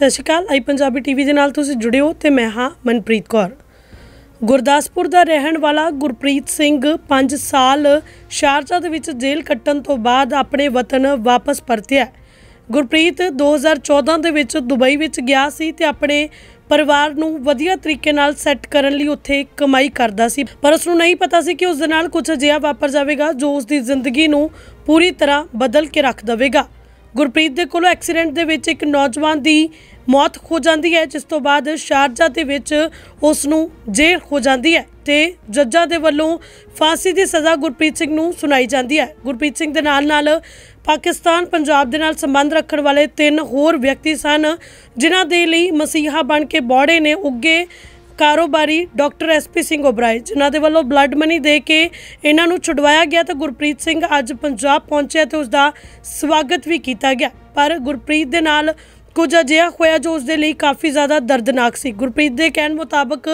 ਸਤਿ ਸ਼੍ਰੀ ਅਕਾਲ। ਆਈ ਪੰਜਾਬੀ ਟੀਵੀ ਦੇ ਨਾਲ ਤੁਸੀਂ ਜੁੜੇ ਹੋ ਤੇ ਮੈਂ ਹਾਂ ਮਨਪ੍ਰੀਤ ਕੌਰ। ਗੁਰਦਾਸਪੁਰ ਦਾ ਰਹਿਣ ਵਾਲਾ ਗੁਰਪ੍ਰੀਤ ਸਿੰਘ 5 ਸਾਲ ਸ਼ਾਰਜਾ ਦੇ ਵਿੱਚ ਜੇਲ੍ਹ ਕੱਟਣ ਤੋਂ ਬਾਅਦ ਆਪਣੇ ਵਤਨ ਵਾਪਸ ਪਰਤਿਆ ਹੈ। ਗੁਰਪ੍ਰੀਤ 2014 ਦੇ ਵਿੱਚ ਦੁਬਈ ਵਿੱਚ ਗਿਆ ਸੀ ਤੇ ਆਪਣੇ ਪਰਿਵਾਰ ਨੂੰ ਵਧੀਆ ਤਰੀਕੇ ਨਾਲ ਸੈੱਟ ਕਰਨ ਲਈ ਉੱਥੇ ਕਮਾਈ ਕਰਦਾ ਸੀ। ਪਰ ਉਸ ਨੂੰ ਨਹੀਂ ਪਤਾ ਸੀ ਕਿ ਉਸ ਦੇ ਨਾਲ ਕੁਝ ਅਜਿਹਾ ਵਾਪਰ ਜਾਵੇਗਾ ਜੋ ਉਸ ਦੀ ਜ਼ਿੰਦਗੀ ਨੂੰ ਪੂਰੀ ਤਰ੍ਹਾਂ ਬਦਲ ਕੇ ਰੱਖ ਦੇਵੇਗਾ। ਗੁਰਪ੍ਰੀਤ ਦੇ ਕੋਲੋਂ ਐਕਸੀਡੈਂਟ ਦੇ ਵਿੱਚ ਇੱਕ ਨੌਜਵਾਨ ਦੀ ਮੌਤ ਹੋ ਜਾਂਦੀ ਹੈ, ਜਿਸ ਤੋਂ ਬਾਅਦ ਸ਼ਾਰਜਾ ਦੇ ਵਿੱਚ ਉਸ ਨੂੰ ਜੇਲ੍ਹ ਹੋ ਜਾਂਦੀ ਹੈ ਤੇ ਜੱਜਾਂ ਦੇ ਵੱਲੋਂ ਫਾਂਸੀ ਦੀ ਸਜ਼ਾ ਗੁਰਪ੍ਰੀਤ ਸਿੰਘ ਨੂੰ ਸੁਣਾਈ ਜਾਂਦੀ ਹੈ। ਗੁਰਪ੍ਰੀਤ ਸਿੰਘ ਦੇ ਨਾਲ ਨਾਲ ਪਾਕਿਸਤਾਨ ਪੰਜਾਬ ਦੇ ਨਾਲ ਸੰਬੰਧ ਰੱਖਣ ਵਾਲੇ ਤਿੰਨ ਹੋਰ ਵਿਅਕਤੀ ਸਨ, ਜਿਨ੍ਹਾਂ ਦੇ ਲਈ ਮਸੀਹਾ ਬਣ ਕੇ ਬੌੜੇ ਨੇ ਉੱਗੇ ਕਾਰੋਬਾਰੀ ਡਾਕਟਰ ਐਸਪੀ ਸਿੰਘ ਓਬਰਾਏ, ਜਿਨ੍ਹਾਂ ਦੇ ਵੱਲੋਂ ਬਲੱਡ ਮਨੀ ਦੇ ਕੇ ਇਹਨਾਂ ਨੂੰ ਛੁਡਵਾਇਆ ਗਿਆ ਤਾਂ ਗੁਰਪ੍ਰੀਤ ਸਿੰਘ ਅੱਜ ਪੰਜਾਬ ਪਹੁੰਚਿਆ ਤੇ ਉਸ ਦਾ ਸਵਾਗਤ ਵੀ ਕੀਤਾ ਗਿਆ। ਪਰ ਗੁਰਪ੍ਰੀਤ ਦੇ ਨਾਲ ਕੁਝ ਅਜਿਹਾ ਹੋਇਆ ਜੋ ਉਸ ਦੇ ਲਈ ਕਾਫੀ ਜ਼ਿਆਦਾ ਦਰਦਨਾਕ ਸੀ। ਗੁਰਪ੍ਰੀਤ ਦੇ ਕਹਿਣ ਮੁਤਾਬਕ,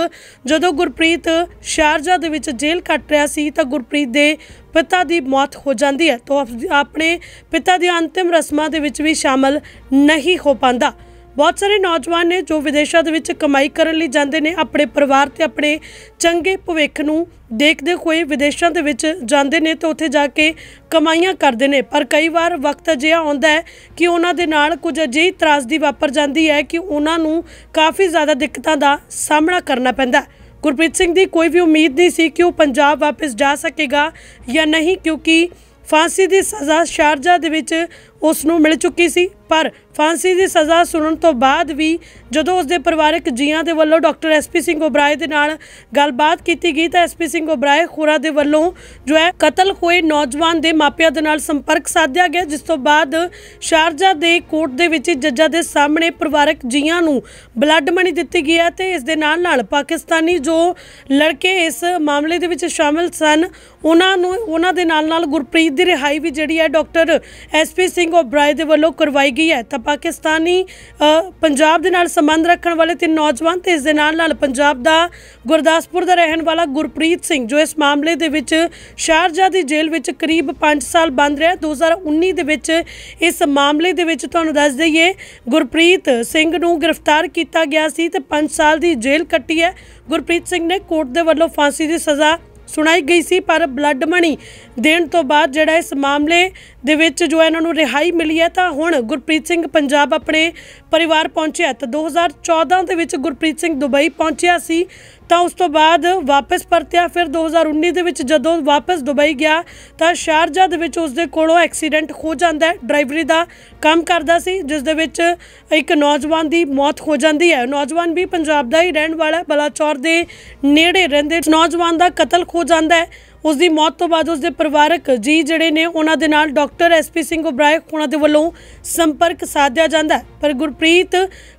ਜਦੋਂ ਗੁਰਪ੍ਰੀਤ ਸ਼ਾਰਜਾ ਦੇ ਵਿੱਚ ਜੇਲ੍ਹ ਕੱਟ ਰਿਹਾ ਸੀ ਤਾਂ ਗੁਰਪ੍ਰੀਤ ਦੇ ਪਿਤਾ ਦੀ ਮੌਤ ਹੋ ਜਾਂਦੀ ਹੈ, ਤਾਂ ਆਪਣੇ ਪਿਤਾ ਦੀਆਂ ਅੰਤਿਮ ਰਸਮਾਂ ਦੇ ਵਿੱਚ ਵੀ ਸ਼ਾਮਲ ਨਹੀਂ ਹੋ ਪਾਉਂਦਾ। ਬਹੁਤ ਸਾਰੇ ਨੌਜਵਾਨ ਨੇ ਜੋ ਵਿਦੇਸ਼ਾਂ ਦੇ ਵਿੱਚ ਕਮਾਈ ਕਰਨ ਲਈ ਜਾਂਦੇ ਨੇ, ਆਪਣੇ ਪਰਿਵਾਰ ਤੇ ਆਪਣੇ ਚੰਗੇ ਭਵਿੱਖ ਨੂੰ ਦੇਖਦੇ ਹੋਏ ਵਿਦੇਸ਼ਾਂ ਦੇ ਵਿੱਚ ਜਾਂਦੇ ਨੇ ਤੇ ਉੱਥੇ ਜਾ ਕੇ ਕਮਾਈਆਂ ਕਰਦੇ ਨੇ। ਪਰ ਕਈ ਵਾਰ ਵਕਤ ਅਜਿਹਾ ਆਉਂਦਾ ਹੈ ਕਿ ਉਹਨਾਂ ਦੇ ਨਾਲ ਕੁਝ ਅਜਿਹੀ ਤਰਾਸਦੀ ਵਾਪਰ ਜਾਂਦੀ ਹੈ ਕਿ ਉਹਨਾਂ ਨੂੰ ਕਾਫੀ ਜ਼ਿਆਦਾ ਦਿੱਕਤਾਂ ਦਾ ਸਾਹਮਣਾ ਕਰਨਾ ਪੈਂਦਾ ਹੈ। ਗੁਰਪ੍ਰੀਤ ਸਿੰਘ ਦੀ ਕੋਈ ਵੀ ਉਮੀਦ ਨਹੀਂ ਸੀ ਕਿ ਉਹ ਪੰਜਾਬ ਵਾਪਸ ਜਾ ਸਕੇਗਾ ਜਾਂ ਨਹੀਂ, ਕਿਉਂਕਿ ਫਾਂਸੀ ਦੀ ਸਜ਼ਾ ਸ਼ਾਰਜਾ ਦੇ ਵਿੱਚ ਉਸ ਨੂੰ ਮਿਲ ਚੁੱਕੀ ਸੀ। ਪਰ ਫਾਂਸੀ ਦੀ ਸਜ਼ਾ ਸੁਣਨ ਤੋਂ ਬਾਅਦ ਵੀ ਜਦੋਂ ਉਸ ਦੇ ਪਰਿਵਾਰਕ ਜੀਆਂ ਦੇ ਵੱਲੋਂ ਡਾਕਟਰ ਐਸਪੀ ਸਿੰਘ ਓਬਰਾਏ ਦੇ ਨਾਲ ਗੱਲਬਾਤ ਕੀਤੀ ਗਈ ਤਾਂ ਐਸਪੀ ਸਿੰਘ ਓਬਰਾਏ ਖੋਰਾ ਦੇ ਵੱਲੋਂ ਜੋ ਹੈ ਕਤਲ ਹੋਏ ਨੌਜਵਾਨ ਦੇ ਮਾਪਿਆਂ ਦੇ ਨਾਲ ਸੰਪਰਕ ਸਾਧਿਆ ਗਿਆ, ਜਿਸ ਤੋਂ ਬਾਅਦ ਸ਼ਾਰਜਾ ਦੇ ਕੋਰਟ ਦੇ ਵਿੱਚ ਜੱਜਾਂ ਦੇ ਸਾਹਮਣੇ ਪਰਿਵਾਰਕ ਜੀਆਂ ਨੂੰ ਬਲੱਡ ਮਨੀ ਦਿੱਤੀ ਗਈ ਹੈ ਤੇ ਇਸ ਦੇ ਨਾਲ ਨਾਲ ਪਾਕਿਸਤਾਨੀ ਜੋ ਲੜਕੇ ਇਸ ਮਾਮਲੇ ਦੇ ਵਿੱਚ ਸ਼ਾਮਲ ਸਨ, ਉਹਨਾਂ ਨੂੰ, ਉਹਨਾਂ ਦੇ ਨਾਲ ਨਾਲ ਗੁਰਪ੍ਰੀਤ ਦੀ ਰਿਹਾਈ ਵੀ ਜਿਹੜੀ ਹੈ ਡਾਕਟਰ ਐਸਪੀ ਸਿੰਘ ਓਬਰਾਏ ਦੇ ਵੱਲੋਂ ਕਰਵਾਈ ਗਈ ਹੈ। ਤਾਂ ਪਾਕਿਸਤਾਨੀ ਪੰਜਾਬ ਦੇ ਨਾਲ ਸੰਬੰਧ ਰੱਖਣ ਵਾਲੇ ਤਿੰਨ ਨੌਜਵਾਨ ਤੇ ਇਸ ਦੇ ਨਾਲ ਨਾਲ ਪੰਜਾਬ ਦਾ ਗੁਰਦਾਸਪੁਰ ਦਾ ਰਹਿਣ ਵਾਲਾ ਗੁਰਪ੍ਰੀਤ ਸਿੰਘ, ਜੋ ਇਸ ਮਾਮਲੇ ਦੇ ਵਿੱਚ ਸ਼ਾਰਜਾ ਦੀ ਜੇਲ੍ਹ ਵਿੱਚ ਕਰੀਬ 5 ਸਾਲ ਬੰਦ ਰਿਹਾ। 2019 ਦੇ ਵਿੱਚ ਇਸ ਮਾਮਲੇ ਦੇ ਵਿੱਚ ਤੁਹਾਨੂੰ ਦੱਸ ਦਈਏ, ਗੁਰਪ੍ਰੀਤ ਸਿੰਘ ਨੂੰ ਗ੍ਰਿਫਤਾਰ ਕੀਤਾ ਗਿਆ ਸੀ ਤੇ 5 ਸਾਲ ਦੀ ਜੇਲ੍ਹ ਕੱਟੀ ਹੈ। ਗੁਰਪ੍ਰੀਤ ਸਿੰਘ ਨੇ ਕੋਰਟ ਦੇ ਵੱਲੋਂ ਫਾਂਸੀ ਦੀ ਸਜ਼ਾ ਸੁਣਾਈ ਗਈ ਸੀ, ਪਰ ਬਲੱਡ ਮਨੀ ਦੇਣ ਤੋਂ ਬਾਅਦ ਜਿਹੜਾ ਇਸ ਮਾਮਲੇ ਦੇ ਵਿੱਚ ਜੋ ਇਹਨਾਂ ਨੂੰ ਰਿਹਾਈ ਮਿਲੀ ਹੈ, ਤਾਂ ਹੁਣ ਗੁਰਪ੍ਰੀਤ ਸਿੰਘ ਪੰਜਾਬ ਆਪਣੇ ਪਰਿਵਾਰ ਪਹੁੰਚਿਆ ਤਾਂ 2014 ਦੇ ਵਿੱਚ ਗੁਰਪ੍ਰੀਤ ਸਿੰਘ ਦੁਬਈ ਪਹੁੰਚਿਆ ਸੀ। ਤਾਂ ਉਸ ਤੋਂ ਬਾਅਦ ਵਾਪਸ ਪਰਤਿਆ। ਫਿਰ 2019 ਦੇ ਵਿੱਚ ਜਦੋਂ ਵਾਪਸ ਦੁਬਈ ਗਿਆ, ਤਾਂ ਸ਼ਾਰਜਾ ਦੇ ਵਿੱਚ ਉਸ ਦੇ ਕੋਲੋਂ ਐਕਸੀਡੈਂਟ ਹੋ ਜਾਂਦਾ ਹੈ। ਡਰਾਈਵਰੀ ਦਾ ਕੰਮ ਕਰਦਾ ਸੀ, ਜਿਸ ਦੇ ਵਿੱਚ ਇੱਕ ਨੌਜਵਾਨ ਦੀ ਮੌਤ ਹੋ ਜਾਂਦੀ ਹੈ। ਨੌਜਵਾਨ ਵੀ ਪੰਜਾਬ ਦਾ ਹੀ ਰਹਿਣ ਵਾਲਾ ਬਲਾਚੌਰ ਦੇ ਨੇੜੇ ਰਹਿੰਦੇ ਨੌਜਵਾਨ ਦਾ ਕਤਲ ਹੋ ਜਾਂਦਾ ਹੈ। ਉਸ ਦੀ ਮੌਤ ਤੋਂ ਬਾਅਦ ਉਸ ਦੇ ਪਰਿਵਾਰਕ ਜੀ ਜਿਹੜੇ ਨੇ, ਉਹਨਾਂ ਦੇ ਨਾਲ ਡਾਕਟਰ ਐਸਪੀ ਸਿੰਘ ਉਬਰਾਏ ਉਹਨਾਂ ਦੇ ਵੱਲੋਂ ਸੰਪਰਕ ਸਾਧਿਆ ਜਾਂਦਾ ਪਰ ਗੁਰਪ੍ਰੀਤ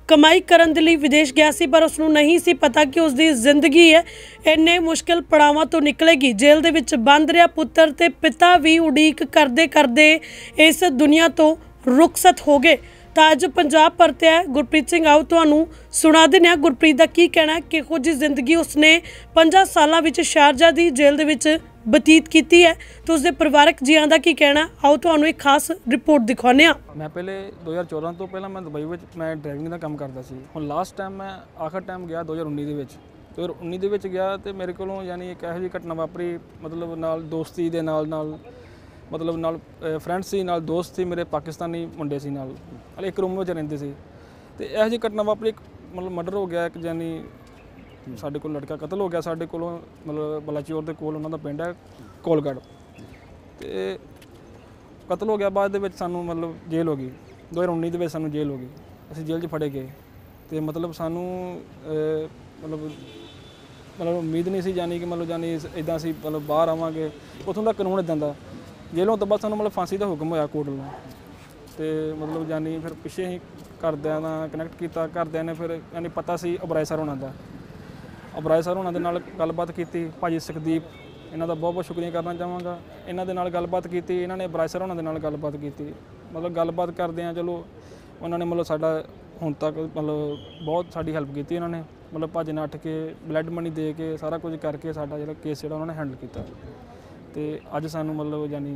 ਕਮਾਈ ਕਰਨ ਦੇ ਲਈ ਵਿਦੇਸ਼ ਗਿਆ ਸੀ, ਪਰ ਉਸ ਨੂੰ ਨਹੀਂ ਸੀ ਪਤਾ ਕਿ ਉਸ ਦੀ ਜ਼ਿੰਦਗੀ ਹੈ। ਇੰਨੇ ਮੁਸ਼ਕਲ ਪੜਾਵਾਂ ਤੋਂ ਨਿਕਲੇਗੀ, ਜੇਲ੍ਹ ਦੇ ਵਿੱਚ ਬੰਦ ਰਿਹਾ ਪੁੱਤਰ ਤੇ ਪਿਤਾ ਵੀ ਉਡੀਕ ਕਰਦੇ ਕਰਦੇ ਇਸ ਦੁਨੀਆ ਤੋਂ ਰੁਖਸਤ ਹੋ ਗਏ। ਤਾਂ ਅੱਜ ਪੰਜਾਬ ਪਰਤਿਆ ਗੁਰਪ੍ਰੀਤ ਸਿੰਘ, ਆਓ ਤੁਹਾਨੂੰ ਸੁਣਾ ਦਿੰਦੇ ਹਾਂ। ਗੁਰਪ੍ਰੀਤ ਦਾ ਕੀ ਕਹਿਣਾ ਹੈ ਕਿਹੋ ਜਿਹੀ ਜ਼ਿੰਦਗੀ ਉਸਨੇ 5 ਸਾਲਾਂ ਵਿੱਚ ਸ਼ਾਰਜਾ ਦੀ ਜੇਲ੍ਹ ਦੇ ਵਿੱਚ ਬਤੀਤ ਕੀਤੀ ਹੈ ਤੇ ਉਸਦੇ ਪਰਿਵਾਰਕ ਜੀਆਂ ਦਾ ਕੀ ਕਹਿਣਾ ਆਓ ਤੁਹਾਨੂੰ ਇੱਕ ਖਾਸ ਰਿਪੋਰਟ ਦਿਖਾਉਂਦੇ ਹਾਂ। ਮੈਂ ਪਹਿਲੇ 2014 ਤੋਂ ਪਹਿਲਾਂ ਮੈਂ ਦੁਬਈ ਵਿੱਚ ਮੈਂ ਡਰਾਈਵਿੰਗ ਦਾ ਕੰਮ ਕਰਦਾ ਸੀ। ਹੁਣ ਲਾਸਟ ਟਾਈਮ ਮੈਂ ਆਖਰ ਟਾਈਮ ਗਿਆ 2019 ਦੇ ਵਿੱਚ। 2019 ਦੇ ਵਿੱਚ ਗਿਆ ਤੇ ਮੇਰੇ ਕੋਲੋਂ ਯਾਨੀ ਇੱਕ ਇਹੋ ਜਿਹੀ ਘਟਨਾ ਵਾਪਰੀ, ਮਤਲਬ ਨਾਲ ਦੋਸਤੀ ਦੇ ਨਾਲ ਨਾਲ ਮਤਲਬ ਨਾਲ ਫਰੈਂਡ ਸੀ, ਨਾਲ ਦੋਸਤ ਸੀ, ਮੇਰੇ ਪਾਕਿਸਤਾਨੀ ਮੁੰਡੇ ਸੀ ਨਾਲ। ਹਲੇ ਇੱਕ ਰੂਮ ਵਿੱਚ ਰਹਿੰਦੇ ਸੀ। ਤੇ ਇਹੋ ਜਿਹੀ ਘਟਨਾ ਵਾਪਰੀ, ਇੱਕ ਮਤਲਬ ਮਰਡਰ ਹੋ ਗਿਆ, ਇੱਕ ਯਾਨੀ ਸਾਡੇ ਕੋਲ ਲੜਕਾ ਕਤਲ ਹੋ ਗਿਆ, ਸਾਡੇ ਕੋਲੋਂ, ਮਤਲਬ ਬਲਾਚੌਰ ਦੇ ਕੋਲ ਉਹਨਾਂ ਦਾ ਪਿੰਡ ਹੈ, ਕੋਲਗੜ। ਤੇ ਕਤਲ ਹੋ ਗਿਆ, ਬਾਅਦ ਦੇ ਵਿੱਚ ਸਾਨੂੰ ਮਤਲਬ ਜੇਲ੍ਹ ਹੋ ਗਈ। 2019 ਦੇ ਵਿੱਚ ਸਾਨੂੰ ਜੇਲ੍ਹ ਹੋ ਗਈ। ਅਸੀਂ ਜੇਲ੍ਹ 'ਚ ਫੜੇ ਗਏ। ਤੇ ਮਤਲਬ ਸਾਨੂੰ ਮਤਲਬ ਮਤਲਬ ਉਮੀਦ ਨਹੀਂ ਸੀ ਜਾਨੀ ਕਿ ਮਤਲਬ ਜਾਨੀ ਇਦਾਂ ਅਸੀਂ ਮਤਲਬ ਬਾਹਰ ਆਵਾਂਗੇ। ਉੱਥੋਂ ਦਾ ਕਾਨੂੰਨ ਇਦਾਂ ਦਾ ਜੇਲ੍ਹੋਂ ਤੋਂ ਬਾਅਦ ਸਾਨੂੰ ਮਤਲਬ ਫਾਂਸੀ ਦਾ ਹੁਕਮ ਹੋਇਆ ਕੋਰਟ ਵੱਲੋਂ। ਤੇ ਮਤਲਬ ਜਾਨੀ ਫਿਰ ਪਿੱਛੇ ਹੀ ਘਰਦਿਆਂ ਨਾਲ ਕਨੈਕਟ ਕੀਤਾ, ਘਰਦਿਆਂ ਨੇ ਫਿਰ ਯਾਨੀ ਪਤਾ ਸੀ ਅਬਰਾਏ ਸਰ ਹੋਣਾ ਦਾ। ਅਬਰਾਏ ਸਰ ਹੋਣਾ ਦੇ ਨਾਲ ਗੱਲਬਾਤ ਕੀਤੀ, ਭਾਜੀ ਸੁਖਦੀਪ, ਇਹਨਾਂ ਦਾ ਬਹੁਤ ਬਹੁਤ ਸ਼ੁਕਰੀਆ ਕਰਨਾ ਚਾਹਾਂਗਾ। ਇਹਨਾਂ ਦੇ ਨਾਲ ਗੱਲਬਾਤ ਕੀਤੀ, ਇਹਨਾਂ ਨੇ ਅਬਰਾਏ ਸਰ ਹੋਣਾ ਦੇ ਨਾਲ ਗੱਲਬਾਤ ਕੀਤੀ। ਮਤਲਬ ਗੱਲਬਾਤ ਕਰਦਿਆਂ ਚਲੋ ਉਹਨਾਂ ਨੇ ਮਤਲਬ ਸਾਡਾ ਹੁਣ ਤੱਕ ਮਤਲਬ ਬਹੁਤ ਸਾਡੀ ਹੈਲਪ ਕੀਤੀ ਇਹਨਾਂ ਨੇ। ਮਤਲਬ ਭੱਜ ਨੱਠ ਕੇ ਬਲੱਡ ਮਨੀ ਦੇ ਕੇ ਸਾਰਾ ਕੁਝ ਕਰਕੇ ਸਾਡਾ ਜਿਹੜਾ ਕੇਸ ਜਿਹੜਾ ਉਹਨਾਂ ਨੇ ਹੈਂਡਲ ਕੀਤਾ। ਤੇ ਅੱਜ ਸਾਨੂੰ ਮਤਲਬ ਯਾਨੀ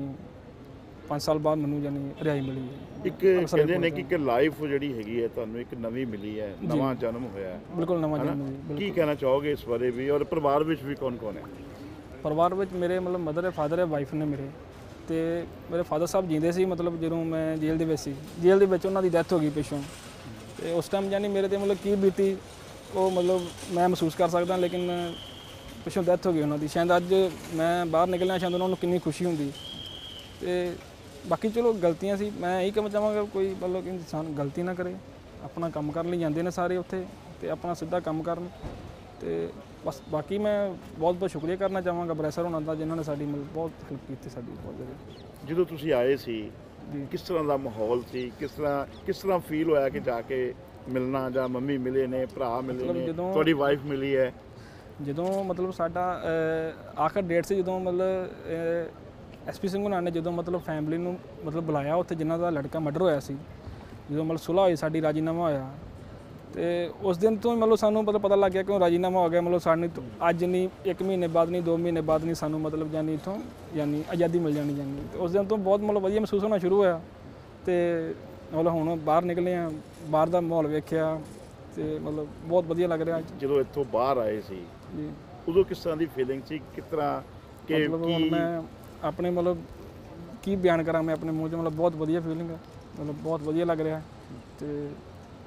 5 ਸਾਲ ਬਾਅਦ ਮੈਨੂੰ ਯਾਨੀ ਰਿਹਾਈ ਮਿਲੀ ਹੈ। ਇੱਕ ਕਹਿੰਦੇ ਨੇ ਕਿ ਇੱਕ ਲਾਈਫ ਜਿਹੜੀ ਹੈਗੀ ਹੈ ਤੁਹਾਨੂੰ ਇੱਕ ਨਵੀਂ ਮਿਲੀ ਹੈ ਨਵਾਂ ਜਨਮ ਹੋਇਆ ਹੈ। ਬਿਲਕੁਲ ਨਵਾਂ ਹਨਾ? ਜਨਮ ਜੀ ਬਿਲਕੁਲ। ਕੀ ਕਹਿਣਾ ਚਾਹੋਗੇ ਇਸ ਬਾਰੇ ਵੀ? ਔਰ ਪਰਿਵਾਰ ਵਿੱਚ ਵੀ ਕੌਣ ਕੌਣ ਹੈ? ਪਰਿਵਾਰ ਵਿੱਚ ਮੇਰੇ ਮਤਲਬ ਮਦਰ ਹੈ ਫਾਦਰ ਹੈ ਵਾਈਫ ਨੇ ਮੇਰੇ। ਤੇ ਮੇਰੇ ਫਾਦਰ ਸਾਹਿਬ ਜਿੰਦੇ ਸੀ ਮਤਲਬ ਜਦੋਂ ਮੈਂ ਜੇਲ੍ਹ ਦੇ ਵਿੱਚ ਸੀ। ਜੇਲ੍ਹ ਦੇ ਵਿੱਚ ਉਹਨਾਂ ਦੀ ਡੈਥ ਹੋ ਗਈ ਪਿੱਛੋਂ। ਤੇ ਉਸ ਟਾਈਮ ਯਾਨੀ ਮੇਰੇ ਤੇ ਮਤਲਬ ਕੀ ਬੀਤੀ ਉਹ ਮਤਲਬ ਮੈਂ ਮਹਿਸੂਸ ਕਰ ਸਕਦਾ ਲੇਕਿਨ ਪਿੱਛੋਂ ਡੈਥ ਹੋ ਗਈ ਉਹਨਾਂ ਦੀ। ਸ਼ਾਇਦ ਅੱਜ ਮੈਂ ਬਾਹਰ ਨਿਕਲਿਆ ਸ਼ਾਇਦ ਉਹਨਾਂ ਨੂੰ ਕਿੰਨੀ ਖੁਸ਼ੀ ਹੁੰਦੀ। ਤੇ ਬਾਕੀ ਚਲੋ ਗਲਤੀਆਂ ਸੀ। ਮੈਂ ਇਹੀ ਕਹਿਣਾ ਚਾਹਾਂਗਾ ਕੋਈ ਮਤਲਬ ਕਿ ਇਨਸਾਨ ਗਲਤੀ ਨਾ ਕਰੇ। ਆਪਣਾ ਕੰਮ ਕਰਨ ਲਈ ਜਾਂਦੇ ਨੇ ਸਾਰੇ ਉੱਥੇ ਤੇ ਆਪਣਾ ਸਿੱਧਾ ਕੰਮ ਕਰਨ। ਤੇ ਬਸ ਬਾਕੀ ਮੈਂ ਬਹੁਤ ਬਹੁਤ ਸ਼ੁਕਰੀਆ ਕਰਨਾ ਚਾਹਾਂਗਾ ਬਰੈਸਰ ਹੋਣਾ ਦਾ ਜਿਨ੍ਹਾਂ ਨੇ ਸਾਡੀ ਬਹੁਤ ਹੈਲਪ ਕੀਤੀ ਸਾਡੀ ਬਹੁਤ ਜ਼ਿਆਦਾ। ਜਦੋਂ ਤੁਸੀਂ ਆਏ ਸੀ ਕਿਸ ਤਰ੍ਹਾਂ ਦਾ ਮਾਹੌਲ ਸੀ? ਕਿਸ ਤਰ੍ਹਾਂ ਕਿਸ ਤਰ੍ਹਾਂ ਫੀਲ ਹੋਇਆ ਕਿ ਜਾ ਕੇ ਮਿਲਣਾ ਜਾਂ ਮੰਮੀ ਮਿਲੇ ਨੇ ਭਰਾ ਮਿਲੇ ਨੇ ਤੁਹਾਡੀ ਵਾਈਫ ਮਿਲੀ ਹੈ? ਜਦੋਂ ਮਤਲਬ ਸਾਡਾ ਆਖਰ ਡੇਟ ਸੀ ਜਦੋਂ ਮਤਲਬ ਐਸਪੀ ਸਿੰਘ ਹੁਣਾਂ ਨੇ ਜਦੋਂ ਮਤਲਬ ਫੈਮਿਲੀ ਨੂੰ ਮਤਲਬ ਬੁਲਾਇਆ ਉੱਥੇ, ਜਿਨ੍ਹਾਂ ਦਾ ਲੜਕਾ ਮਰਡਰ ਹੋਇਆ ਸੀ, ਜਦੋਂ ਮਤਲਬ ਸੁਲ੍ਹਾ ਹੋਈ ਸਾਡੀ, ਰਾਜੀਨਾਮਾ ਹੋਇਆ, ਤੇ ਉਸ ਦਿਨ ਤੋਂ ਮਤਲਬ ਸਾਨੂੰ ਮਤਲਬ ਪਤਾ ਲੱਗ ਗਿਆ ਕਿ ਉਹ ਰਾਜੀਨਾਮਾ ਹੋ ਗਿਆ, ਮਤਲਬ ਸਾਨੂੰ ਅੱਜ ਨਹੀਂ 1 ਮਹੀਨੇ ਬਾਅਦ ਨਹੀਂ 2 ਮਹੀਨੇ ਬਾਅਦ ਨਹੀਂ ਸਾਨੂੰ ਮਤਲਬ ਜਾਨੀ ਇਥੋਂ ਯਾਨੀ ਆਜ਼ਾਦੀ ਮਿਲ ਜਾਣੀ, ਜਾਨੀ। ਤੇ ਉਸ ਦਿਨ ਤੋਂ ਬਹੁਤ ਮਤਲਬ ਵਧੀਆ ਮਹਿਸੂਸ ਹੋਣਾ ਸ਼ੁਰੂ ਹੋਇਆ, ਤੇ ਮਤਲਬ ਹੁਣ ਬਾਹਰ ਨਿਕਲੇ ਆ ਬਾਹਰ ਦਾ ਮਾਹੌਲ ਵੇਖਿਆ, ਤੇ ਮਤਲਬ ਬਹੁਤ ਵਧੀਆ ਲੱਗ ਰਿਹਾ ਜਦੋਂ ਇੱਥੋਂ ਬਾਹਰ ਆਏ ਸੀ ਉਦੋਂ ਕਿਸ ਤਰ੍ਹਾਂ ਦੀ ਫੀਲਿੰਗ ਸੀ? ਕਿਸ ਤਰ੍ਹਾਂ ਕਿ ਮਤਲਬ ਹੁਣ ਮੈਂ ਆਪਣੇ ਮਤਲਬ ਕੀ ਬਿਆਨ ਕਰਾਂ ਮੈਂ ਆਪਣੇ ਮੂੰਹ 'ਚ? ਮਤਲਬ ਬਹੁਤ ਵਧੀਆ ਫੀਲਿੰਗ ਹੈ। ਮਤਲਬ ਬਹੁਤ ਵਧੀਆ ਲੱਗ ਰਿਹਾ ਤੇ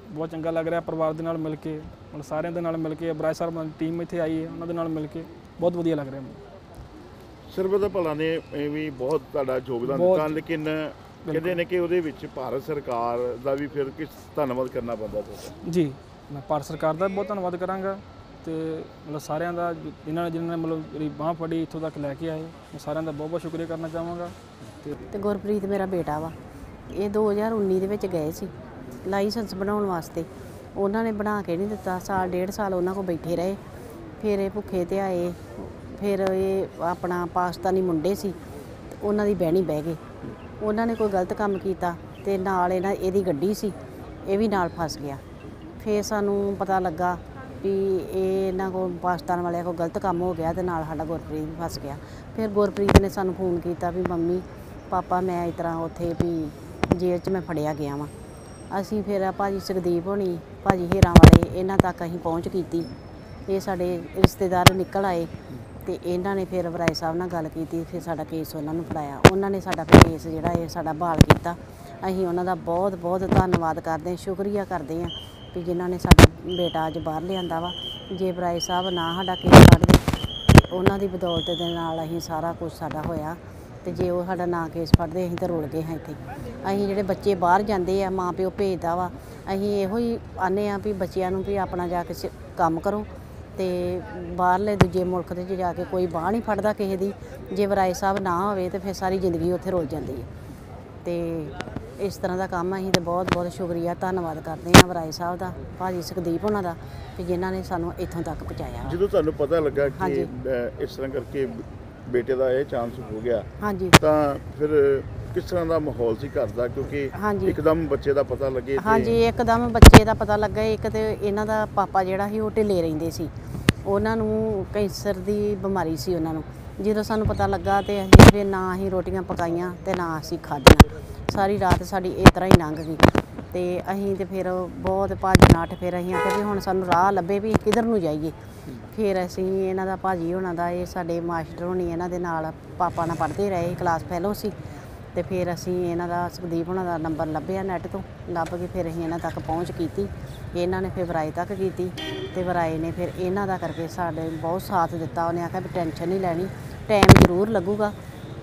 ਬਹੁਤ ਚੰਗਾ ਲੱਗ ਰਿਹਾ ਪਰਿਵਾਰ ਦੇ ਨਾਲ ਮਿਲ ਕੇ ਮਤਲਬ ਸਾਰਿਆਂ ਦੇ ਨਾਲ ਮਿਲ ਕੇ ਬਰਾਜ ਸਾਹਿਬ ਦੀ ਟੀਮ ਇੱਥੇ ਆਈ ਹੈ ਉਹਨਾਂ ਦੇ ਨਾਲ ਮਿਲ ਕੇ ਬਹੁਤ ਵਧੀਆ ਲੱਗ ਰਿਹਾ ਮੈਨੂੰ। ਸਰਬਤ ਦਾ ਭਲਾ ਨੇ ਇਹ ਵੀ ਬਹੁਤ ਤੁਹਾਡਾ ਯੋਗਦਾਨ। ਦਿੱਤਾ ਲੇਕਿਨ ਕਹਿੰਦੇ ਨੇ ਕਿ ਉਹਦੇ ਵਿੱਚ ਭਾਰਤ ਸਰਕਾਰ ਦਾ ਵੀ ਫਿਰ ਕਿਸ ਧੰਨਵਾਦ ਕਰਨਾ ਪੈਂਦਾ ਜੀ ਮੈਂ ਭਾਰਤ ਸਰਕਾਰ ਦਾ ਬਹੁਤ ਧੰਨਵਾਦ ਕਰਾਂਗਾ। ਤੇ ਮਤਲਬ ਸਾਰਿਆਂ ਦਾ ਜਿ- ਨੇ ਜਿਨ੍ਹਾਂ ਨੇ ਮਤਲਬ ਮੇਰੀ ਬਾਹ ਫੜੀ ਇੱਥੋਂ ਤੱਕ ਲੈ ਕੇ ਆਏ, ਮੈਂ ਸਾਰਿਆਂ ਦਾ ਬਹੁਤ ਬਹੁਤ ਸ਼ੁਕਰੀਆ ਕਰਨਾ ਚਾਹਾਂਗਾ। ਤੇ ਤੇ ਗੁਰਪ੍ਰੀਤ ਮੇਰਾ ਬੇਟਾ ਵਾ, ਇਹ 2019 ਦੇ ਵਿੱਚ ਗਏ ਸੀ, ਲਾਇਸੈਂਸ ਬਣਾਉਣ ਵਾਸਤੇ। ਉਹਨਾਂ ਨੇ ਬਣਾ ਕੇ ਨਹੀਂ ਦਿੱਤਾ, ਸਾਲ, ਡੇਢ ਸਾਲ ਉਹਨਾਂ ਕੋਲ ਬੈਠੇ ਰਹੇ। ਫਿਰ ਇਹ ਭੁੱਖੇ ਤੇ ਆਏ, ਫਿਰ ਇਹ ਆਪਣਾ ਪਾਕਿਸਤਾਨੀ ਮੁੰਡੇ ਸੀ, ਉਹਨਾਂ ਦੀ ਬਹਿਣੀ ਬਹਿ ਗਏ। ਉਹਨਾਂ ਨੇ ਕੋਈ ਗਲਤ ਕੰਮ ਕੀਤਾ ਤੇ ਨਾਲ ਇਹਨਾਂ, ਇਹਦੀ ਗੱਡੀ ਸੀ, ਇਹ ਵੀ ਨਾਲ ਫਸ ਗਿਆ। ਫਿਰ ਸਾਨੂੰ ਪਤਾ ਲੱਗਾ ਵੀ ਇਹ ਇਹਨਾਂ ਕੋਲ ਪਾਕਿਸਤਾਨ ਵਾਲਿਆਂ ਕੋਲ ਗਲਤ ਕੰਮ ਹੋ ਗਿਆ ਤੇ ਨਾਲ ਸਾਡਾ ਗੁਰਪ੍ਰੀਤ ਵੀ ਫਸ ਗਿਆ। ਫਿਰ ਗੁਰਪ੍ਰੀਤ ਨੇ ਸਾਨੂੰ ਫੋਨ ਕੀਤਾ ਵੀ ਮੰਮੀ, ਪਾਪਾ ਮੈਂ ਇਸ ਤਰ੍ਹਾਂ ਉੱਥੇ ਵੀ ਜੇਲ੍ਹ 'ਚ ਮੈਂ ਫੜਿਆ ਗਿਆ ਵਾਂ। ਅਸੀਂ ਫਿਰ ਭਾਜੀ ਸੁਖਦੀਪ ਹੋਣੀ, ਭਾਜੀ ਹੀਰਾਂ ਵਾਲੇ ਇਹਨਾਂ ਤੱਕ ਅਸੀਂ ਪਹੁੰਚ ਕੀਤੀ। ਇਹ ਸਾਡੇ ਰਿਸ਼ਤੇਦਾਰ ਨਿਕਲ ਆਏ ਤੇ ਇਹਨਾਂ ਨੇ ਫਿਰ ਵਰਾਏ ਸਾਹਿਬ ਨਾਲ ਗੱਲ ਕੀਤੀ, ਫਿਰ ਸਾਡਾ ਕੇਸ ਉਹਨਾਂ ਨੂੰ ਫੜਾਇਆ। ਉਹਨਾਂ ਨੇ ਸਾਡਾ ਫਿਰ ਕੇਸ ਜਿਹੜਾ ਇਹ ਸਾਡਾ ਬਹਾਲ ਕੀਤਾ। ਅਸੀਂ ਉਹਨਾਂ ਦਾ ਬਹੁਤ ਬਹੁਤ ਧੰਨਵਾਦ ਕਰਦੇ ਹਾਂ, ਸ਼ੁਕਰੀਆ ਕਰਦੇ ਹਾਂ ਵੀ ਜਿਨ੍ਹਾਂ ਨੇ ਸਾਡਾ ਬੇਟਾ ਅੱਜ ਬਾਹਰ ਲਿਆਂਦਾ ਵਾ। ਜੇ ਵਰਾਏ ਸਾਹਿਬ ਨਾ ਸਾਡਾ ਕੇਸ ਫੜਦੇ ਉਹਨਾਂ ਦੀ ਬਦੌਲਤ ਦੇ ਨਾਲ ਅਸੀਂ ਸਾਰਾ ਕੁਝ ਸਾਡਾ ਹੋਇਆ। ਤੇ ਜੇ ਉਹ ਸਾਡਾ ਨਾ ਕੇਸ ਫੜਦੇ ਅਸੀਂ ਤਾਂ ਰੁਲ ਗਏ ਹਾਂ ਇੱਥੇ। ਅਸੀਂ ਜਿਹੜੇ ਬੱਚੇ ਬਾਹਰ ਜਾਂਦੇ ਆ ਮਾਂ ਪਿਓ ਭੇਜਦਾ ਵਾ, ਅਸੀਂ ਇਹੋ ਹੀ ਆਨੇ ਆ ਵੀ ਬੱਚਿਆਂ ਨੂੰ ਵੀ ਆਪਣਾ ਜਾ ਕੇ ਕੰਮ ਕਰੋ। ਤੇ ਬਾਹਰਲੇ ਦੂਜੇ ਮੁਲਕ ਦੇ 'ਚ ਜਾ ਕੇ ਕੋਈ ਬਾਹ ਨਹੀਂ ਫੜਦਾ ਕਿਸੇ ਦੀ। ਜੇ ਵਰਾਏ ਸਾਹਿਬ ਨਾ ਹੋਵੇ, ਤੇ ਫਿਰ ਸਾਰੀ ਜ਼ਿੰਦਗੀ ਉੱਥੇ ਰੁਲ ਜਾਂਦੀ ਹੈ। ਤੇ ਇਸ ਤਰ੍ਹਾਂ ਦਾ ਕੰਮ ਅਸੀਂ ਤੇ ਬਹੁਤ ਬਹੁਤ ਸ਼ੁਕਰੀਆ ਧੰਨਵਾਦ ਕਰਦੇ ਹਾਂ ਵਰਾਏ ਸਾਹਿਬ ਦਾ ਭਾਜੀ ਸੁਖਦੀਪ ਉਹਨਾਂ ਦਾ ਕਿ ਜਿਨ੍ਹਾਂ ਨੇ ਸਾਨੂੰ ਇੱਥੋਂ ਤੱਕ ਪਹੁੰਚਾਇਆ। ਜਦੋਂ ਤੁਹਾਨੂੰ ਪਤਾ ਲੱਗਾ ਕਿ ਇਸ ਤਰ੍ਹਾਂ ਕਰਕੇ ਬੇਟੇ ਦਾ ਇਹ ਚਾਂਸ ਹੋ ਗਿਆ ਹਾਂਜੀ। ਤਾਂ ਫਿਰ ਕਿਸ ਤਰ੍ਹਾਂ ਦਾ ਮਾਹੌਲ ਸੀ ਘਰ ਦਾ? ਕਿਉਂਕਿ। ਇੱਕਦਮ ਬੱਚੇ ਦਾ ਪਤਾ ਲੱਗੇ ਹਾਂਜੀ ਇੱਕਦਮ ਬੱਚੇ ਦਾ ਪਤਾ ਲੱਗਾ ਇੱਕ ਤੇ ਇਹਨਾਂ ਦਾ ਪਾਪਾ ਜਿਹੜਾ ਸੀ ਉਹ ਢਿੱਲੇ ਰਹਿੰਦੇ ਸੀ। ਉਹਨਾਂ ਨੂੰ ਕੈਂਸਰ ਦੀ ਬਿਮਾਰੀ ਸੀ ਉਹਨਾਂ ਨੂੰ। ਜਦੋਂ ਸਾਨੂੰ ਪਤਾ ਲੱਗਾ ਤੇ ਅਸੀਂ ਫਿਰ ਨਾ ਅਸੀਂ ਰੋਟੀਆਂ ਪਕਾਈਆਂ ਤੇ ਨਾ ਅਸੀਂ ਖਾਧੀਆਂ। ਸਾਰੀ ਰਾਤ ਸਾਡੀ ਇਸ ਤਰ੍ਹਾਂ ਹੀ ਲੰਘ ਗਈ। ਤੇ ਅਸੀਂ ਤੇ ਫਿਰ ਬਹੁਤ ਭੱਜ ਨਾਟ ਫਿਰ ਅਸੀਂ ਆਖਿਆ ਵੀ ਹੁਣ ਸਾਨੂੰ ਰਾਹ ਲੱਭੇ ਵੀ ਕਿੱਧਰ ਨੂੰ ਜਾਈਏ। ਫਿਰ ਅਸੀਂ ਇਹਨਾਂ ਦਾ ਭਾਜੀ ਹੋਣਾ ਦਾ, ਇਹ ਸਾਡੇ ਮਾਸਟਰ ਹੋਣੀ ਇਹਨਾਂ ਦੇ ਨਾਲ ਪਾਪਾ ਨਾਲ ਪੜ੍ਹਦੇ ਰਹੇ ਕਲਾਸ ਫੈਲੋ ਸੀ। ਤੇ ਫਿਰ ਅਸੀਂ ਇਹਨਾਂ ਦਾ, ਸੁਖਦੀਪ ਉਹਨਾਂ ਦਾ ਨੰਬਰ ਲੱਭਿਆ ਨੈੱਟ ਤੋਂ। ਲੱਭ ਕੇ ਫਿਰ ਅਸੀਂ ਇਹਨਾਂ ਤੱਕ ਪਹੁੰਚ ਕੀਤੀ। ਇਹਨਾਂ ਨੇ ਫਿਰ ਵਰਾਏ ਤੱਕ ਕੀਤੀ। ਤੇ ਵਰਾਏ ਨੇ ਫਿਰ ਇਹਨਾਂ ਦਾ ਕਰਕੇ ਸਾਡੇ ਬਹੁਤ ਸਾਥ ਦਿੱਤਾ। ਉਹਨੇ ਆਖਿਆ ਵੀ ਟੈਨਸ਼ਨ ਨਹੀਂ ਲੈਣੀ। ਟਾਈਮ ਜ਼ਰੂਰ ਲੱਗੂਗਾ।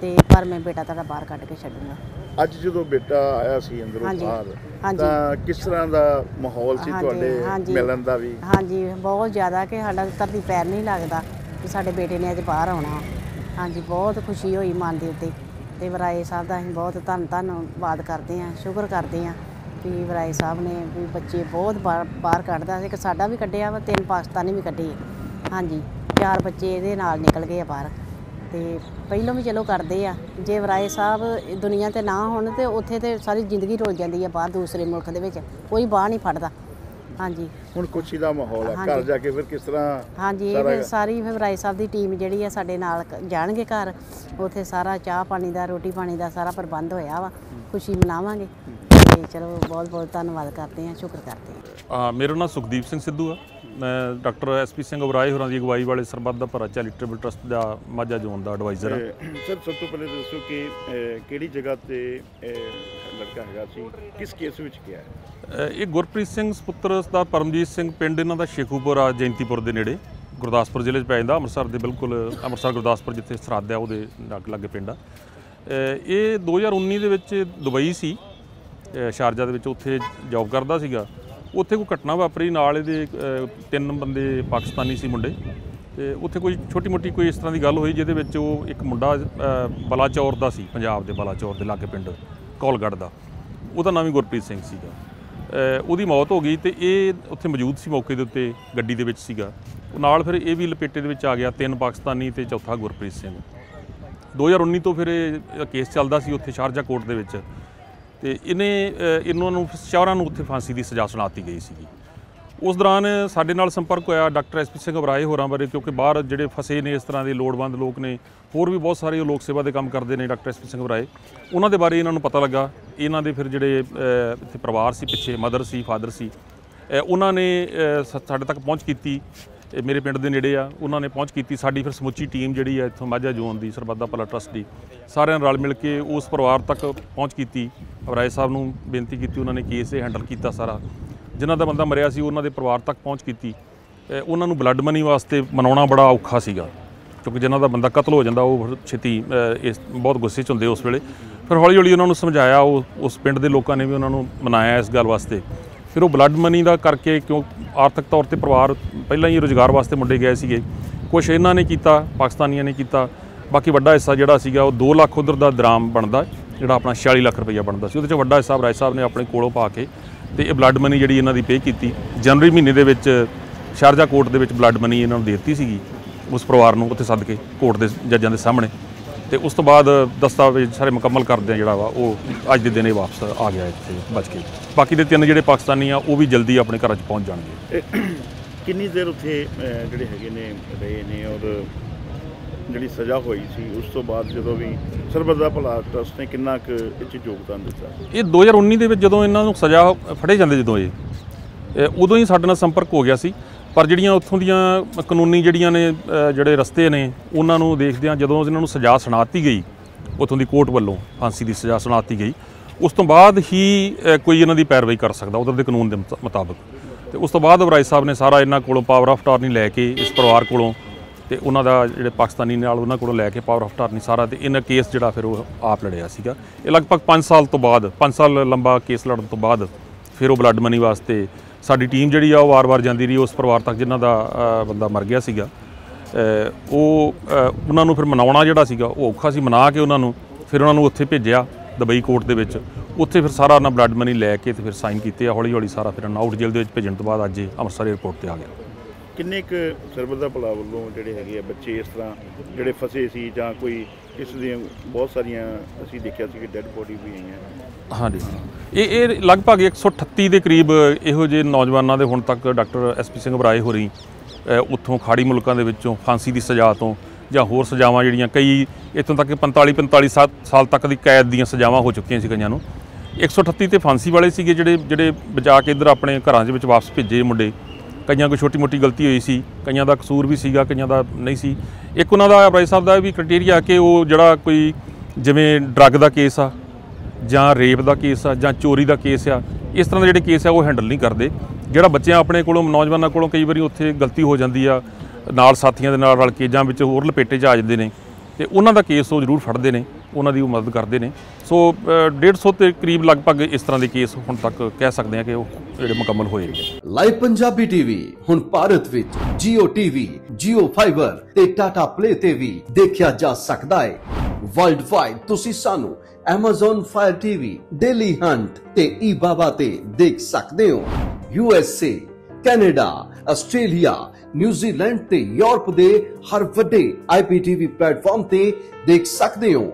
ਤੇ ਪਰ ਮੈਂ ਬੇਟਾ ਤੁਹਾਡਾ ਬਾਹਰ ਕੱਢ ਕੇ ਛੱਡੂੰਗਾ। ਅੱਜ ਜਦੋਂ ਬੇਟਾ ਆਇਆ ਸੀ ਅੰਦਰੋਂ ਹਾਂਜੀ, ਬਾਹਰ ਹਾਂਜੀ। ਤਾਂ ਕਿਸ ਤਰ੍ਹਾਂ ਦਾ ਮਾਹੌਲ ਸੀ ਹਾਂਜੀ, ਤੁਹਾਡੇ ਹਾਂਜੀ। ਮਿਲਣ ਦਾ ਵੀ ਹਾਂਜੀ ਬਹੁਤ ਜ਼ਿਆਦਾ ਕਿ ਸਾਡਾ ਧਰਤੀ ਪੈਰ ਨਹੀਂ ਲੱਗਦਾ ਕਿ ਸਾਡੇ ਬੇਟੇ ਨੇ ਅੱਜ ਬਾਹਰ ਆਉਣਾ ਹਾਂਜੀ ਬਹੁਤ ਖੁਸ਼ੀ ਹੋਈ ਮਨ ਦੇ ਉੱਤੇ ਤੇ ਵਰਾਏ ਸਾਹਿਬ ਦਾ ਅਸੀਂ ਬਹੁਤ ਧੰਨ ਧੰਨਵਾਦ ਕਰਦੇ ਹਾਂ ਸ਼ੁਕਰ ਕਰਦੇ ਹਾਂ ਕਿ ਵਰਾਏ ਸਾਹਿਬ ਨੇ ਵੀ ਬੱਚੇ ਬਹੁਤ ਬਾਹਰ ਬਾਹਰ ਕੱਢਦਾ ਇੱਕ ਸਾਡਾ ਵੀ ਕੱਢਿਆ ਵਾ ਤਿੰਨ ਪਾਕਿਸਤਾਨੀ ਵੀ ਕੱਢੇ। ਹਾਂਜੀ ਚਾਰ ਬੱਚੇ ਇਹਦੇ ਨਾਲ ਨਿਕਲ ਗਏ ਆ ਬਾਹਰ ਤੇ ਪਹਿਲੋਂ ਵੀ ਚਲੋ ਕਰਦੇ ਆ। ਜੇ ਵਰਾਏ ਸਾਹਿਬ ਦੁਨੀਆ ਤੇ ਨਾ ਹੋਣ ਤੇ ਉੱਥੇ ਤੇ ਸਾਰੀ ਜ਼ਿੰਦਗੀ ਰੁਲ ਜਾਂਦੀ ਆ ਬਾਹਰ ਦੂਸਰੇ ਮੁਲਕ ਦੇ ਵਿੱਚ। ਕੋਈ ਬਾਹ ਨਹੀਂ ਫੜਦਾ। ਹਾਂਜੀ। ਹੁਣ ਖੁਸ਼ੀ ਦਾ ਮਾਹੌਲ ਹੈ ਘਰ। ਜਾ ਕੇ ਫਿਰ ਕਿਸ ਤਰ੍ਹਾਂ ਹਾਂਜੀ ਇਹ ਸਾਰਾ- ਫਿਰ ਸਾਰੀ ਫਿਰ ਰਾਏ ਸਾਹਿਬ ਦੀ ਟੀਮ ਜਿਹੜੀ ਆ ਸਾਡੇ ਨਾਲ ਜਾਣਗੇ ਘਰ। ਉੱਥੇ ਸਾਰਾ ਚਾਹ ਪਾਣੀ ਦਾ ਰੋਟੀ ਪਾਣੀ ਦਾ ਸਾਰਾ ਪ੍ਰਬੰਧ ਹੋਇਆ ਵਾ। ਖੁਸ਼ੀ ਮਨਾਵਾਂਗੇ। ਤੇ ਚਲੋ ਬਹੁਤ ਬਹੁਤ ਧੰਨਵਾਦ ਕਰਦੇ ਹਾਂ ਸ਼ੁਕਰ ਕਰਦੇ ਹਾਂ ਆ ਮੇਰਾ ਨਾਮ ਸੁਖਦੀਪ ਸਿੰਘ ਸਿੱਧੂ ਆ। ਡਾਕਟਰ ਐਸਪੀ ਸਿੰਘ ਉਬਰਾਏ ਹੋਰਾਂ ਦੀ ਅਗਵਾਈ ਵਾਲੇ ਸਰਬੱਤ ਦਾ ਭਲਾ ਚੈਰੀਟੇਬਲ ਟਰਸਟ ਦਾ ਮਾਝਾ ਜ਼ੋਨ ਦਾ ਐਡਵਾਈਜ਼ਰ ਅਹ, ਸਰ ਸਭ ਤੋਂ ਪਹਿਲੇ ਦੱਸੋ ਕਿ ਕਿਹੜੀ ਜਗ੍ਹਾ ਤੇ ਲੜਕਾ ਹੈਗਾ ਸੀ? ਕਿਸ ਕੇਸ ਵਿੱਚ ਗਿਆ ਹੈ? ਇਹ ਗੁਰਪ੍ਰੀਤ ਸਿੰਘ ਸੁਪੁੱਤਰ ਦਾ ਪਰਮਜੀਤ ਸਿੰਘ ਪਿੰਡ ਇਹਨਾਂ ਦਾ ਸ਼ੇਖੂਪੁਰ ਆ ਜੈਂਤੀਪੁਰ ਦੇ ਨੇੜੇ। ਗੁਰਦਾਸਪੁਰ ਜ਼ਿਲ੍ਹੇ 'ਚ ਪੈ ਜਾਂਦਾ ਅੰਮ੍ਰਿਤਸਰ ਦੇ ਬਿਲਕੁਲ ਅੰਮ੍ਰਿਤਸਰ ਗੁਰਦਾਸਪੁਰ ਜਿੱਥੇ ਸਰਹੱਦ ਆ ਉਹਦੇ ਲਾਗੇ ਲਾਗੇ ਪਿੰਡ ਆ। ਇਹ 2019 ਦੇ ਵਿੱਚ ਦੁਬਈ ਸੀ। ਸ਼ਾਰਜਾ ਦੇ ਵਿੱਚ ਉੱਥੇ ਜੌਬ ਕਰਦਾ ਸੀਗਾ। ਉੱਥੇ ਕੋਈ ਘਟਨਾ ਵਾਪਰੀ, ਨਾਲ ਇਹਦੇ ਤਿੰਨ ਬੰਦੇ ਪਾਕਿਸਤਾਨੀ ਸੀ ਮੁੰਡੇ। ਤੇ ਉੱਥੇ ਕੋਈ ਛੋਟੀ ਮੋਟੀ ਕੋਈ ਇਸ ਤਰ੍ਹਾਂ ਦੀ ਗੱਲ ਹੋਈ ਜਿਹਦੇ ਵਿੱਚ ਉਹ ਇੱਕ ਮੁੰਡਾ ਬਲਾਚੌਰ ਦਾ ਸੀ, ਪੰਜਾਬ ਦੇ ਬਲਾਚੌਰ ਦੇ ਲਾਗੇ ਪਿੰਡ ਕੌਲਗੜ੍ਹ ਦਾ। ਉਹਦਾ ਨਾਮ ਹੀ ਗੁਰਪ੍ਰੀਤ ਸਿੰਘ ਸੀਗਾ। ਉਹਦੀ ਮੌਤ ਹੋ ਗਈ ਤੇ ਇਹ ਉੱਥੇ ਮੌਜੂਦ ਸੀ ਮੌਕੇ ਦੇ ਉੱਤੇ ਗੱਡੀ ਦੇ ਵਿੱਚ ਸੀਗਾ। ਨਾਲ ਫਿਰ ਇਹ ਵੀ ਲਪੇਟੇ ਦੇ ਵਿੱਚ ਆ ਗਿਆ, ਤਿੰਨ ਪਾਕਿਸਤਾਨੀ ਤੇ ਚੌਥਾ ਗੁਰਪ੍ਰੀਤ ਸਿੰਘ। 2019 ਤੋਂ ਫਿਰ ਇਹ ਕੇਸ ਚੱਲਦਾ ਸੀ ਉੱਥੇ ਸ਼ਾਰਜਾ ਕੋਰਟ ਦੇ ਵਿੱਚ। ਤੇ ਇਹਨੇ ਇਹਨਾਂ ਨੂੰ ਚਾਰਾਂ ਨੂੰ ਉੱਥੇ ਫਾਂਸੀ ਦੀ ਸਜ਼ਾ ਸੁਣਾਤੀ ਗਈ ਸੀਗੀ। ਉਸ ਦੌਰਾਨ ਸਾਡੇ ਨਾਲ ਸੰਪਰਕ ਹੋਇਆ ਡਾਕਟਰ ਐਸਪੀ ਸਿੰਘ ਘਬਰਾਏ ਹੋਰਾਂ ਬਾਰੇ ਕਿਉਂਕਿ ਬਾਹਰ ਜਿਹੜੇ ਫਸੇ ਨੇ ਇਸ ਤਰ੍ਹਾਂ ਦੇ ਲੋੜਵੰਦ ਲੋਕ ਨੇ ਹੋਰ ਵੀ ਬਹੁਤ ਸਾਰੇ ਲੋਕ ਸੇਵਾ ਦੇ ਕੰਮ ਕਰਦੇ ਨੇ ਡਾਕਟਰ ਐਸਪੀ ਸਿੰਘ ਘਬਰਾਏ ਉਹਨਾਂ ਦੇ ਬਾਰੇ ਇਹਨਾਂ ਨੂੰ ਪਤਾ ਲੱਗਾ। ਇਹਨਾਂ ਦੇ ਫਿਰ ਜਿਹੜੇ ਇੱਥੇ ਪਰਿਵਾਰ ਸੀ ਪਿੱਛੇ ਮਦਰ ਸੀ ਫਾਦਰ ਸੀ ਉਹਨਾਂ ਨੇ ਅ, ਸਾਡੇ ਤੱਕ ਪਹੁੰਚ ਕੀਤੀ। ਮੇਰੇ ਪਿੰਡ ਦੇ ਨੇੜੇ ਆ ਉਹਨਾਂ ਨੇ ਪਹੁੰਚ ਕੀਤੀ। ਸਾਡੀ ਫਿਰ ਸਮੁੱਚੀ ਟੀਮ ਜਿਹੜੀ ਆ ਇੱਥੋਂ ਮਾਝਾ ਜ਼ੋਨ ਦੀ ਸਰਬੱਦਾ ਭਲਾ ਟਰਸਟ ਦੀ ਸਾਰਿਆਂ ਨੇ ਰਲ ਮਿਲ ਕੇ ਉਸ ਪਰਿਵਾਰ ਤੱਕ ਪਹੁੰਚ ਕੀਤੀ। ਰਾਏ ਸਾਹਿਬ ਨੂੰ ਬੇਨਤੀ ਕੀਤੀ, ਉਹਨਾਂ ਨੇ ਕੇਸ ਇਹ ਹੈਂਡਲ ਕੀਤਾ ਸਾਰਾ। ਜਿਨ੍ਹਾਂ ਦਾ ਬੰਦਾ ਮਰਿਆ ਸੀ, ਉਹਨਾਂ ਦੇ ਪਰਿਵਾਰ ਤੱਕ ਪਹੁੰਚ ਕੀਤੀ। ਉਹਨਾਂ ਨੂੰ ਬਲੱਡ ਮਨੀ ਵਾਸਤੇ ਮਨਾਉਣਾ ਬੜਾ ਔਖਾ ਸੀਗਾ, ਕਿਉਂਕਿ ਜਿਨ੍ਹਾਂ ਦਾ ਬੰਦਾ ਕਤਲ ਹੋ ਜਾਂਦਾ, ਉਹ ਛੇਤੀ ਇਸ, ਬਹੁਤ ਗੁੱਸੇ 'ਚ ਹੁੰਦੇ ਉਸ ਵੇਲੇ। ਫਿਰ ਹੌਲੀ ਹੌਲੀ ਉਹਨਾਂ ਨੂੰ ਸਮਝਾਇਆ, ਉਹ, ਉਸ ਪਿੰਡ ਦੇ ਲੋਕਾਂ ਨੇ ਵੀ ਉਹਨਾਂ ਨੂੰ ਮਨਾਇਆ ਇਸ ਗੱਲ ਵਾਸਤੇ। ਫਿਰ ਉਹ ਬਲੱਡ ਮਨੀ ਦਾ ਕਰਕੇ ਕਿਉਂ ਆਰਥਿਕ ਤੌਰ ਤੇ ਪਰਿਵਾਰ ਪਹਿਲਾਂ ਹੀ ਰੋਜ਼ਗਾਰ ਵਾਸਤੇ ਮੁੰਡੇ ਗਏ ਸੀਗੇ। ਕੁਝ ਇਹਨਾਂ ਨੇ ਕੀਤਾ, ਪਾਕਿਸਤਾਨੀਆਂ ਨੇ ਕੀਤਾ। ਬਾਕੀ ਵੱਡਾ ਹਿੱਸਾ ਜਿਹੜਾ ਸੀਗਾ, ਉਹ 2 ਲੱਖ ਉਧਰ ਦਾ ਦਰਾਮ ਬਣਦਾ। ਜਿਹੜਾ ਆਪਣਾ 46 ਲੱਖ ਰੁਪਈਆ ਬਣਦਾ ਸੀ, ਉਹਦੇ ਚ ਵੱਡਾ ਹਿੱਸਾ ਰਾਏ ਸਾਹਿਬ ਨੇ ਆਪਣੇ ਕੋਲੋਂ ਪਾ ਕੇ ਤੇ ਇਹ ਬਲੱਡ ਮਨੀ ਜਿਹੜੀ ਇਹਨਾਂ ਦੀ ਪੇ ਕੀਤੀ, ਜਨਵਰੀ ਮਹੀਨੇ ਦੇ ਵਿੱਚ ਸ਼ਾਰਜਾ ਕੋਰਟ ਦੇ ਵਿੱਚ ਬਲੱਡ ਮਨੀ ਇਹਨਾਂ ਨੂੰ ਦੇ ਦਿੱਤੀ ਸੀਗੀ, ਉਸ ਪਰਿਵਾਰ ਨੂੰ ਉੱਥੇ ਸੱਦ ਕੇ ਕੋਰਟ ਦੇ ਜੱਜਾਂ ਦੇ ਸਾਹਮਣੇ ਤੇ ਉਸ ਤੋਂ ਬਾਅਦ ਦਸਤਾਵੇਜ਼ ਸਾਰੇ ਮੁਕੰਮਲ ਕਰਦੇ ਆ ਜਿਹੜਾ ਵਾ, ਉਹ ਅੱਜ ਦੇ ਦਿਨ ਇਹ ਵਾਪਸ ਆ ਗਿਆ ਇੱਥੇ, ਬਚ ਕੇ। ਬਾਕੀ ਦੇ ਤਿੰਨ ਜਿਹੜੇ ਪਾਕਿਸਤਾਨੀ ਆ, ਉਹ ਵੀ ਜਲਦੀ ਆਪਣੇ ਘਰਾਂ 'ਚ ਪਹੁੰਚ ਜਾਣਗੇ। ਇਹ ਕਿੰਨੀ ਦੇਰ ਉੱਥੇ ਜਿਹੜੇ ਹੈਗੇ ਨੇ, ਰਹੇ ਨੇ ਔਰ ਜਿਹੜੀ ਸਜ਼ਾ ਹੋਈ ਸੀ, ਉਸ ਤੋਂ ਬਾਅਦ ਜਦੋਂ ਵੀ ਸਰਬੱਤ ਦਾ ਭਲਾ ਟਰਸਟ ਨੇ ਕਿੰਨਾ ਕੁ ਇਹ 'ਚ ਯੋਗਦਾਨ ਦਿੱਤਾ? ਇਹ 2019 ਦੇ ਵਿੱਚ ਜਦੋਂ ਇਹਨਾਂ ਨੂੰ ਸਜ਼ਾ ਫੜੇ ਜਾਂਦੇ ਜਦੋਂ ਇਹ ਉਦੋਂ ਹੀ ਸਾਡੇ ਨਾਲ ਸੰਪਰਕ ਹੋ ਗਿਆ ਸੀ। ਪਰ ਜਿਹੜੀਆਂ ਉੱਥੋਂ ਦੀਆਂ ਕਾਨੂੰਨੀ ਜਿਹੜੀਆਂ ਨੇ ਜਿਹੜੇ ਰਸਤੇ ਨੇ, ਉਹਨਾਂ ਨੂੰ ਦੇਖਦਿਆਂ ਜਦੋਂ ਇਹਨਾਂ ਨੂੰ ਸਜ਼ਾ ਸੁਣਾਤੀ ਗਈ, ਉੱਥੋਂ ਦੀ ਕੋਰਟ ਵੱਲੋਂ ਫਾਂਸੀ ਦੀ ਸਜ਼ਾ ਸੁਣਾਤੀ ਗਈ, ਉਸ ਤੋਂ ਬਾਅਦ ਹੀ ਕੋਈ ਇਹਨਾਂ ਦੀ ਪੈਰਵਾਈ ਕਰ ਸਕਦਾ, ਉਧਰ ਦੇ ਕਾਨੂੰਨ ਦੇ ਮੁਤਾ- ਮੁਤਾਬਕ ਤੇ ਉਸ ਤੋਂ ਬਾਅਦ ਵਰਾਈ ਸਾਹਿਬ ਨੇ ਸਾਰਾ ਇਹਨਾਂ ਕੋਲੋਂ ਪਾਵਰ ਆਫ ਟਾਰਨੀ ਲੈ ਕੇ, ਇਸ ਪਰਿਵਾਰ ਕੋਲੋਂ ਤੇ ਉਹਨਾਂ ਦਾ ਜਿਹੜੇ ਪਾਕਿਸਤਾਨੀ ਨਾਲ ਉਹਨਾਂ ਕੋਲੋਂ ਲੈ ਕੇ ਪਾਵਰ ਆਫ ਟਾਰਨੀ ਸਾਰਾ ਤੇ ਇਹਨਾਂ ਕੇਸ ਜਿਹੜਾ ਫਿਰ ਉਹ ਆਪ ਲੜਿਆ ਸੀਗਾ। ਇਹ ਲਗਭਗ 5 ਸਾਲ ਤੋਂ ਬਾਅਦ 5 ਸਾਲ ਲੰਬਾ ਕੇਸ ਲੜਨ ਤੋਂ ਬਾਅਦ ਫਿਰ ਉਹ ਬਲੱਡ ਮਨੀ ਵਾਸਤੇ ਸਾਡੀ ਟੀਮ ਜਿਹੜੀ ਆ ਉਹ ਵਾਰ-ਵਾਰ ਜਾਂਦੀ ਰਹੀ, ਉਸ ਪਰਿਵਾਰ ਤੱਕ ਜਿਨ੍ਹਾਂ ਦਾ ਬੰਦਾ ਮਰ ਗਿਆ ਸੀਗਾ। ਉਹ ਉਹਨਾਂ ਨੂੰ ਫਿਰ ਮਨਾਉਣਾ ਜਿਹੜਾ ਸੀਗਾ ਉਹ ਔਖਾ ਸੀ, ਮਨਾ ਕੇ ਉਹਨਾਂ ਨੂੰ ਫਿਰ ਉਹਨਾਂ ਨੂੰ ਉੱਥੇ ਭੇਜਿਆ ਦੁਬਈ ਕੋਰਟ ਦੇ ਵਿੱਚ। ਉੱਥੇ ਫਿਰ ਸਾਰਾ ਉਹਨਾਂ ਬਲੱਡ ਮਨੀ ਲੈ ਕੇ ਤੇ ਫਿਰ ਸਾਈਨ ਕੀਤੇ ਆ ਹੌਲੀ ਹੌਲੀ ਸਾਰਾ ਫਿਰ ਆਊਟ ਜੇਲ੍ਹ ਦੇ ਵਿੱਚ ਭੇਜਣ ਤੋਂ ਬਾਅਦ ਅੱਜ ਅੰਮ੍ਰਿਤਸਰ ਏਅਰਪੋਰਟ ਤੇ ਆ ਗਿਆ। ਕਿੰਨੇ ਕੁ ਸਰਬੱਤ ਦਾ ਭਲਾ ਵੱਲੋਂ ਜਿਹੜੇ ਹੈਗੇ ਆ ਬੱਚੇ ਇਸ ਤਰ੍ਹਾਂ ਜਿਹੜੇ ਫਸੇ ਸੀ ਜਾਂ ਕੋਈ ਇਸ ਦੀਆਂ ਬਹੁਤ ਸਾਰੀਆਂ ਅਸੀਂ ਦੇਖਿਆ ਸੀ ਕਿ ਡੈੱਡ ਬੋਡੀ ਵੀ ਆਈਆਂ। ਹਾਂਜੀ। ਇਹ ਇਹ ਲਗਭਗ 138 ਦੇ ਕਰੀਬ ਇਹੋ ਜਿਹੇ ਨੌਜਵਾਨਾਂ ਦੇ ਹੁਣ ਤੱਕ ਡਾਕਟਰ ਐਸਪੀ ਸਿੰਘ ਬਰਾਏ ਹੋ ਰਹੀ ਉੱਥੋਂ ਖਾੜੀ ਮੁਲਕਾਂ ਦੇ ਵਿੱਚੋਂ ਫਾਂਸੀ ਦੀ ਸਜ਼ਾ ਤੋਂ ਜਾਂ ਹੋਰ ਸਜ਼ਾਵਾਂ ਜਿਹੜੀਆਂ ਕਈ ਇੱਥੋਂ ਤੱਕ ਕਿ 45 45 ਸਾਲ ਤੱਕ ਦੀ ਕੈਦ ਦੀਆਂ ਸਜ਼ਾਵਾਂ ਹੋ ਚੁੱਕੀਆਂ ਸੀ ਕਈਆਂ ਨੂੰ। 138 ਤੇ ਫਾਂਸੀ ਵਾਲੇ ਸੀਗੇ ਜਿਹੜੇ ਜਿਹੜੇ ਬਚਾ ਕੇ ਇੱਧਰ ਆਪਣੇ ਘਰਾਂ ਦੇ ਵਿੱਚ ਵਾਪਸ ਭੇਜੇ ਮੁੰਡੇ। ਕਈਆਂ ਕੋਈ ਛੋਟੀ ਮੋਟੀ ਗਲਤੀ ਹੋਈ ਸੀ, ਕਈਆਂ ਦਾ ਕਸੂਰ ਵੀ ਸੀਗਾ, ਕਈਆਂ ਦਾ ਨਹੀਂ ਸੀ। ਇੱਕ ਉਹਨਾਂ ਦਾ ਭਾਈ ਸਾਹਿਬ ਦਾ ਵੀ ਕ੍ਰਾਈਟੇਰੀਆ ਕਿ ਉਹ ਜਿਹੜਾ ਕੋਈ ਜਿਵੇਂ ਡਰੱਗ ਦਾ ਕੇਸ ਆ, ਜਾਂ ਰੇਪ ਦਾ ਕੇਸ ਆ, ਜਾਂ ਚੋਰੀ ਦਾ ਕੇਸ ਆ, ਇਸ ਤਰ੍ਹਾਂ ਦੇ ਜਿਹੜੇ ਕੇਸ ਆ ਉਹ ਹੈਂਡਲ ਨਹੀਂ ਕਰਦੇ। ਜਿਹੜਾ ਬੱਚਿਆਂ ਆਪਣੇ ਕੋਲੋਂ, ਨੌਜਵਾਨਾਂ ਕੋਲੋਂ ਕਈ ਵਾਰੀ ਉੱਥੇ ਗਲਤੀ ਹੋ ਜਾਂਦੀ ਆ, ਨਾਲ ਸਾਥੀਆਂ ਦੇ ਨਾਲ ਰਲ ਕੇ ਜਾਂ ਵਿੱਚ ਹੋਰ ਲਪੇਟੇ 'ਚ ਆ ਜਾਂਦੇ ਨੇ, ਤੇ ਉਹਨਾਂ ਦਾ ਕੇਸ ਉਹ ਜ਼ਰੂਰ ਫੜਦੇ ਨੇ, ਉਹਨਾਂ ਦੀ ਉਹ ਮਦਦ ਕਰਦੇ ਨੇ। ਸੋ ਅ, 150 ਦੇ ਕਰੀਬ ਲਗਭਗ ਇਸ ਤਰ੍ਹਾਂ ਦੇ ਕੇਸ ਹੁਣ ਤੱਕ ਕਹਿ ਸਕਦੇ ਆ ਕਿ ਉਹ ਜਿਹੜੇ ਮੁਕੰਮਲ ਹੋਏ ਨੇ। ਲਾਈਵ ਪੰਜਾਬੀ ਟੀਵੀ ਹੁਣ ਭਾਰਤ ਵਿੱਚ Jio TV, Jio Fiber ਤੇ Tata Play ਤੇ ਵੀ ਦੇਖਿਆ ਜਾ ਸਕਦਾ ਹੈ। ਵਰਲਡ ਵਾਈਡ ਤੁਸੀਂ ਸਾਨੂੰ Amazon Fire TV, Daily Hunt ਤੇ eBaba ਤੇ ਦੇਖ ਸਕਦੇ ਹੋ। USA, Canada, Australia, New Zealand ਤੇ ਯੂਰਪ ਦੇ ਹਰ ਵੱਡੇ IPTV ਪਲੇਟਫਾਰਮ ਤੇ ਦੇਖ ਸਕਦੇ ਹੋ।